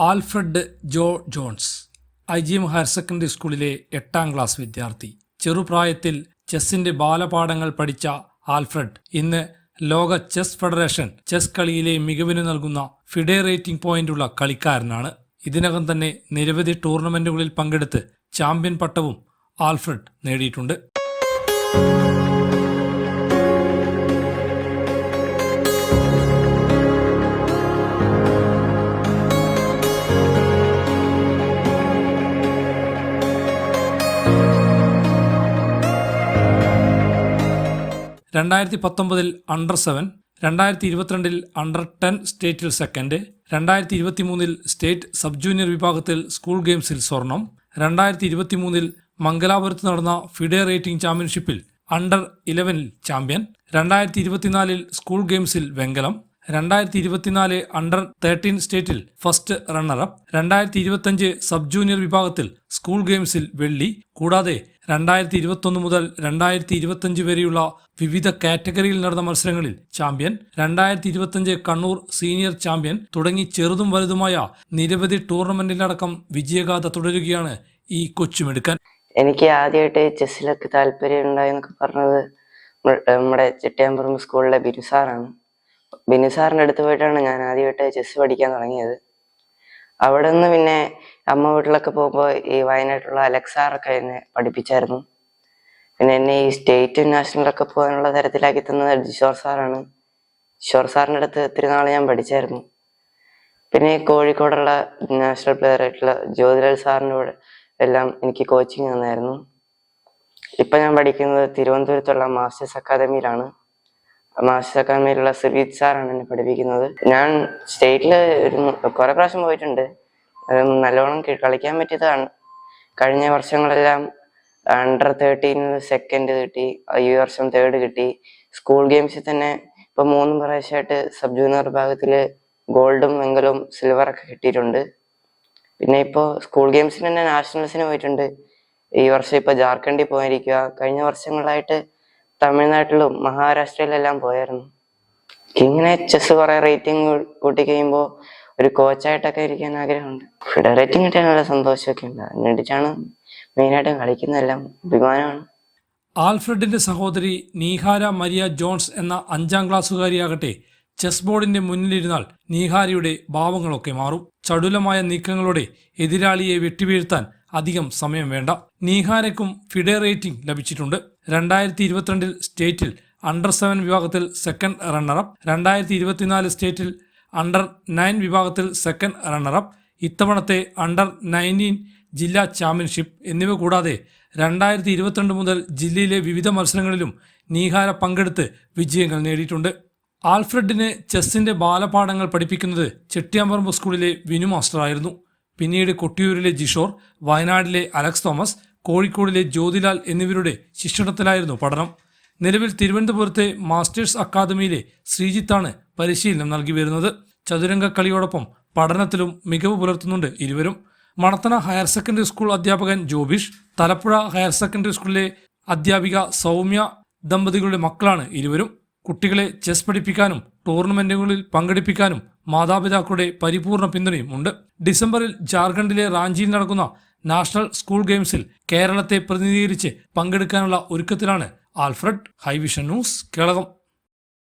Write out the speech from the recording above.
Alfred Jo Jones I G M higher secondary സ്കൂളിലെ എട്ടാം class വിദ്യാർത്ഥി. ചെറുപ്രായത്തിൽ ചെസ്സിന്റെ ബാലപാഠങ്ങൾ പഠിച്ച ആൽഫ്രഡ് ഇന്ന് ലോക ചെസ് ഫെഡറേഷൻ ചെസ് കളിയിലെ മികവിന് നൽകുന്ന ഫിഡെ റേറ്റിംഗ് പോയിന്റുള്ള കളിക്കാരനാണ്. ഇതിനകം തന്നെ നിരവധി ടൂർണമെന്റുകളിൽ പങ്കെടുത്ത് ചാമ്പ്യൻ പട്ടവും ആൽഫ്രഡ് നേടിയിട്ടുണ്ട്. രണ്ടായിരത്തി പത്തൊമ്പതിൽ അണ്ടർ സെവൻ രണ്ടായിരത്തി ഇരുപത്തിരണ്ടിൽ അണ്ടർ ടെൻ സ്റ്റേറ്റിൽ സെക്കൻഡ് രണ്ടായിരത്തി ഇരുപത്തിമൂന്നിൽ സ്റ്റേറ്റ് സബ് ജൂനിയർ വിഭാഗത്തിൽ സ്കൂൾ ഗെയിംസിൽ സ്വർണം രണ്ടായിരത്തി ഇരുപത്തിമൂന്നിൽ മംഗലാപുരത്ത് നടന്ന ഫിഡെ റേറ്റിംഗ് ചാമ്പ്യൻഷിപ്പിൽ അണ്ടർ ഇലവനിൽ ചാമ്പ്യൻ രണ്ടായിരത്തി ഇരുപത്തിനാലിൽ സ്കൂൾ ഗെയിംസിൽ വെങ്കലം രണ്ടായിരത്തി ഇരുപത്തിനാല് അണ്ടർ തേർട്ടീൻ സ്റ്റേറ്റിൽ ഫസ്റ്റ് റണ്ണറപ്പ് രണ്ടായിരത്തി ഇരുപത്തഞ്ച് സബ് ജൂനിയർ വിഭാഗത്തിൽ സ്കൂൾ ഗെയിംസിൽ വെള്ളി കൂടാതെ രണ്ടായിരത്തി ഇരുപത്തൊന്ന് മുതൽ രണ്ടായിരത്തി ഇരുപത്തഞ്ച് വരെയുള്ള വിവിധ കാറ്റഗറിയിൽ നടന്ന മത്സരങ്ങളിൽ ചാമ്പ്യൻ രണ്ടായിരത്തി ഇരുപത്തഞ്ച് കണ്ണൂർ സീനിയർ ചാമ്പ്യൻ തുടങ്ങി ചെറുതും വലുതുമായ നിരവധി ടൂർണമെന്റിലടക്കം വിജയഗാഥ തുടരുകയാണ് ഈ കൊച്ചുമെടുക്കാൻ. എനിക്ക് ആദ്യമായിട്ട് ചെസ്സിലൊക്കെ താല്പര്യം ഉണ്ടായെന്നൊക്കെ പറഞ്ഞത് നമ്മ- നമ്മുടെ ചെട്ടിയാമ്പറമ്പ് സ്കൂളിലെ ബിനുസാറാണ് സാറാണ്. ബിനു സാറിന്റെ അടുത്ത് പോയിട്ടാണ് ഞാൻ ആദ്യമായിട്ട് ചെസ് പഠിക്കാൻ തുടങ്ങിയത്. അവിടെ നിന്ന് പിന്നെ അമ്മ വീട്ടിലൊക്കെ പോകുമ്പോൾ ഈ വയനാട്ടിലുള്ള അലക്സാറൊക്കെ എന്നെ പഠിപ്പിച്ചായിരുന്നു. പിന്നെ എന്നെ ഈ സ്റ്റേറ്റ് നാഷണലൊക്കെ പോകാനുള്ള തരത്തിലാക്കി തന്നത് ജിഷോർ സാറാണ്. ജിഷോർ സാറിന്റെ അടുത്ത് ഒത്തിരി നാൾ ഞാൻ പഠിച്ചായിരുന്നു. പിന്നെ കോഴിക്കോടുള്ള നാഷണൽ പ്ലെയർ ആയിട്ടുള്ള ജ്യോതിലാൽ സാറിന്റെ കൂടെ എല്ലാം എനിക്ക് കോച്ചിങ് തന്നായിരുന്നു. ഇപ്പം ഞാൻ പഠിക്കുന്നത് തിരുവനന്തപുരത്തുള്ള മാസ്റ്റേഴ്സ് അക്കാദമിയിലാണ് മാസ്റ്റേഴ്സ് അക്കാദമിയിലുള്ള സുർജിത് സാറാണ് എന്നെ പഠിപ്പിക്കുന്നത്. ഞാൻ സ്റ്റേറ്റിൽ ഒരു കുറെ പ്രാവശ്യം പോയിട്ടുണ്ട്. നല്ലോണം കളിക്കാൻ പറ്റിയതാണ്. കഴിഞ്ഞ വർഷങ്ങളെല്ലാം അണ്ടർ തേർട്ടീനിൽ സെക്കൻഡ് കിട്ടി. ഈ വർഷം തേർഡ് കിട്ടി. സ്കൂൾ ഗെയിംസിൽ തന്നെ ഇപ്പൊ മൂന്ന് പ്രാവശ്യമായിട്ട് സബ് ജൂനിയർ വിഭാഗത്തിൽ ഗോൾഡും വെങ്കലവും സിൽവറൊക്കെ കിട്ടിയിട്ടുണ്ട്. പിന്നെ ഇപ്പോൾ സ്കൂൾ ഗെയിംസിന് തന്നെ നാഷണൽസിന് പോയിട്ടുണ്ട്. ഈ വർഷം ഇപ്പോൾ ജാർഖണ്ഡിൽ പോയിരിക്കുക കഴിഞ്ഞ വർഷങ്ങളായിട്ട് തമിഴ്നാട്ടിലും മഹാരാഷ്ട്രയിലെല്ലാം പോയായിരുന്നു. ഇങ്ങനെ ചെസ് കുറെ റേറ്റിംഗ് കൂട്ടി കഴിയുമ്പോൾ ഒരു കോച്ചായിട്ടൊക്കെ ഇരിക്കാൻ ആഗ്രഹമുണ്ട്. ഫെഡറേറ്റിംഗ് നല്ല സന്തോഷമൊക്കെ ഉണ്ട്. അതിന് വേണ്ടിയിട്ടാണ് മെയിനായിട്ടും കളിക്കുന്നതെല്ലാം അഭിമാനമാണ്. ആൽഫ്രഡിന്റെ സഹോദരി നീഹാര മരിയ ജോൺസ് എന്ന അഞ്ചാം ക്ലാസ്സുകാരിയാകട്ടെ ചെസ് ബോർഡിന്റെ മുന്നിലിരുന്നാൽ നീഹാരയുടെ ഭാവങ്ങളൊക്കെ മാറും. ചടുലമായ നീക്കങ്ങളോടെ എതിരാളിയെ വെട്ടിവീഴ്ത്താൻ അധികം സമയം വേണ്ട. നീഹാരയ്ക്കും ഫിഡെ റേറ്റിംഗ് ലഭിച്ചിട്ടുണ്ട്. രണ്ടായിരത്തി ഇരുപത്തിരണ്ടിൽ സ്റ്റേറ്റിൽ അണ്ടർ സെവൻ വിഭാഗത്തിൽ സെക്കൻഡ് റണ്ണറപ്പ്. രണ്ടായിരത്തി ഇരുപത്തിനാല് സ്റ്റേറ്റിൽ അണ്ടർ നയൻ വിഭാഗത്തിൽ സെക്കൻഡ് റണ്ണറപ്പ്. ഇത്തവണത്തെ അണ്ടർ നയന്റീൻ ജില്ലാ ചാമ്പ്യൻഷിപ്പ് എന്നിവ കൂടാതെ രണ്ടായിരത്തി ഇരുപത്തിരണ്ട് മുതൽ ജില്ലയിലെ വിവിധ മത്സരങ്ങളിലും നീഹാര പങ്കെടുത്ത് വിജയങ്ങൾ നേടിയിട്ടുണ്ട്. ആൽഫ്രഡിന് ചെസ്സിന്റെ ബാലപാഠങ്ങൾ പഠിപ്പിക്കുന്നത് ചെട്ടിയാമ്പറമ്പ് സ്കൂളിലെ വിനു മാസ്റ്ററായിരുന്നു. പിന്നീട് കൊട്ടിയൂരിലെ ജിഷോർ വയനാടിലെ അലക്സ് തോമസ് കോഴിക്കോടിലെ ജ്യോതിലാൽ എന്നിവരുടെ ശിക്ഷണത്തിലായിരുന്നു പഠനം. നിലവിൽ തിരുവനന്തപുരത്തെ മാസ്റ്റേഴ്സ് അക്കാദമിയിലെ ശ്രീജിത്താണ് പരിശീലനം നൽകി വരുന്നത്. ചതുരംഗ കളിയോടൊപ്പം പഠനത്തിലും മികവ് പുലർത്തുന്നുണ്ട് ഇരുവരും. മണത്തണ ഹയർ സെക്കൻഡറി സ്കൂൾ അധ്യാപകൻ ജോബിഷ് തലപ്പുഴ ഹയർ സെക്കൻഡറി സ്കൂളിലെ അധ്യാപിക സൗമ്യ ദമ്പതികളുടെ മക്കളാണ് ഇരുവരും. കുട്ടികളെ ചെസ് പഠിപ്പിക്കാനും ടൂർണമെന്റുകളിൽ പങ്കെടുപ്പിക്കാനും മാതാപിതാക്കളുടെ പരിപൂർണ പിന്തുണയും ഉണ്ട്. ഡിസംബറിൽ ജാർഖണ്ഡിലെ റാഞ്ചിയിൽ നടക്കുന്ന നാഷണൽ സ്കൂൾ ഗെയിംസിൽ കേരളത്തെ പ്രതിനിധീകരിച്ച് പങ്കെടുക്കാനുള്ള ഒരുക്കത്തിലാണ് ആൽഫ്രഡ്. ഹൈവിഷൻ ന്യൂസ് കേളകം.